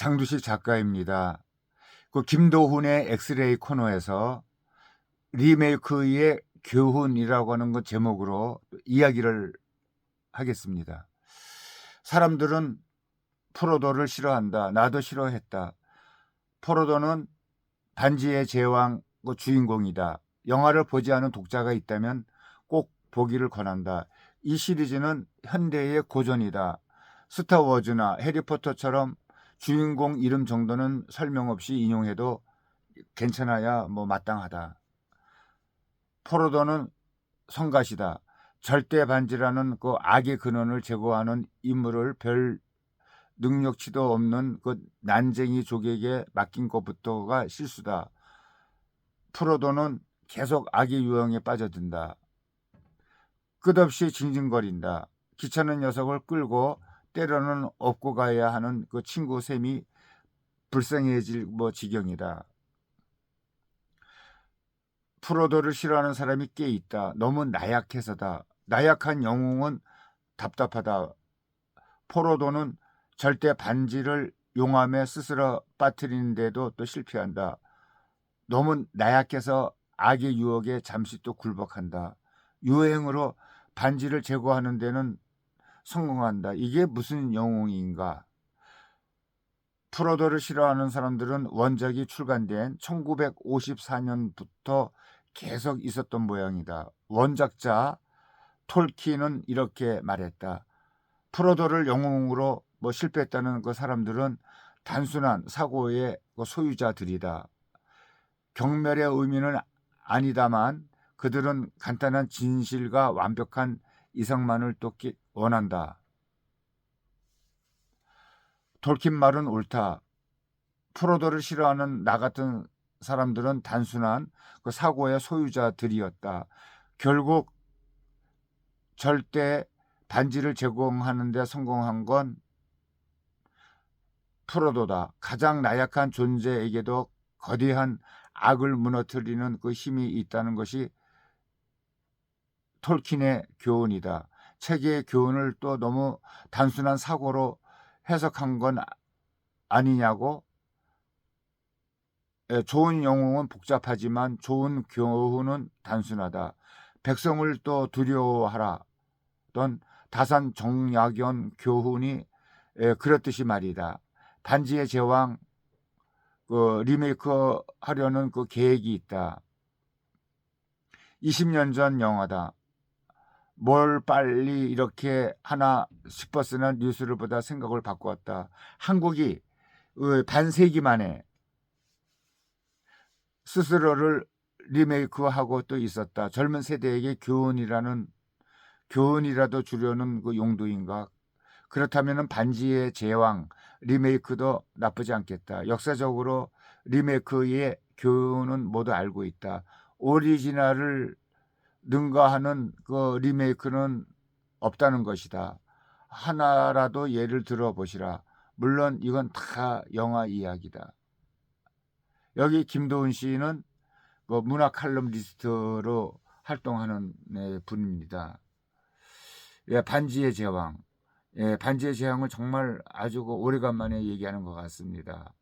장두식 작가입니다. 그 김도훈의 엑스레이 코너에서 리메이크의 교훈이라고 하는 것 제목으로 이야기를 하겠습니다. 사람들은 프로도를 싫어한다. 나도 싫어했다. 프로도는 반지의 제왕 그 주인공이다. 영화를 보지 않은 독자가 있다면 꼭 보기를 권한다. 이 시리즈는 현대의 고전이다. 스타워즈나 해리포터처럼 주인공 이름 정도는 설명 없이 인용해도 괜찮아야 뭐 마땅하다. 포로도는 성가시다. 절대 반지라는 그 악의 근원을 제거하는 임무를 별 능력치도 없는 그 난쟁이 족에게 맡긴 것부터가 실수다. 프로도는 계속 악의 유형에 빠져든다. 끝없이 징징거린다. 귀찮은 녀석을 끌고 때로는 업고 가야 하는 그 친구 셈이 불쌍해질 뭐 지경이다. 프로도를 싫어하는 사람이 꽤 있다. 너무 나약해서다. 나약한 영웅은 답답하다. 포로도는 절대 반지를 용암에 스스로 빠뜨리는데도 또 실패한다. 너무 나약해서 악의 유혹에 잠시 또 굴복한다. 유행으로 반지를 제거하는 데는 성공한다. 이게 무슨 영웅인가? 프로도를 싫어하는 사람들은 원작이 출간된 1954년부터 계속 있었던 모양이다. 원작자 톨키는 이렇게 말했다. 프로도를 영웅으로 뭐 실패했다는 그 사람들은 단순한 사고의 그 소유자들이다. 경멸의 의미는 아니다만 그들은 간단한 진실과 완벽한 이성만을 또 원한다. 돌킨 말은 옳다. 프로도를 싫어하는 나 같은 사람들은 단순한 그 사고의 소유자들이었다. 결국 절대 반지를 제공하는 데 성공한 건 프로도다. 가장 나약한 존재에게도 거대한 악을 무너뜨리는 그 힘이 있다는 것이 톨킨의 교훈이다. 책의 교훈을 또 너무 단순한 사고로 해석한 건 아니냐고? 예, 좋은 영웅은 복잡하지만 좋은 교훈은 단순하다. 백성을 또 두려워하라. 던 다산 정약연 교훈이 예, 그렇듯이 말이다. 반지의 제왕 그 리메이크 하려는 그 계획이 있다. 20년 전 영화다. 뭘 빨리 이렇게 하나 싶었으나 뉴스를 보다 생각을 바꾸었다. 한국이 어, 반세기 만에 스스로를 리메이크하고 또 있었다. 젊은 세대에게 교훈이라는 교훈이라도 주려는 그 용도인가? 그렇다면 반지의 제왕 리메이크도 나쁘지 않겠다. 역사적으로 리메이크의 교훈은 모두 알고 있다. 오리지널을 능가하는 그 리메이크는 없다는 것이다. 하나라도 예를 들어 보시라. 물론 이건 다 영화 이야기다. 여기 김도훈 씨는 그 문화 칼럼리스트로 활동하는 네, 분입니다. 예, 반지의 제왕. 예, 반지의 제왕을 정말 아주 그 오래간만에 얘기하는 것 같습니다.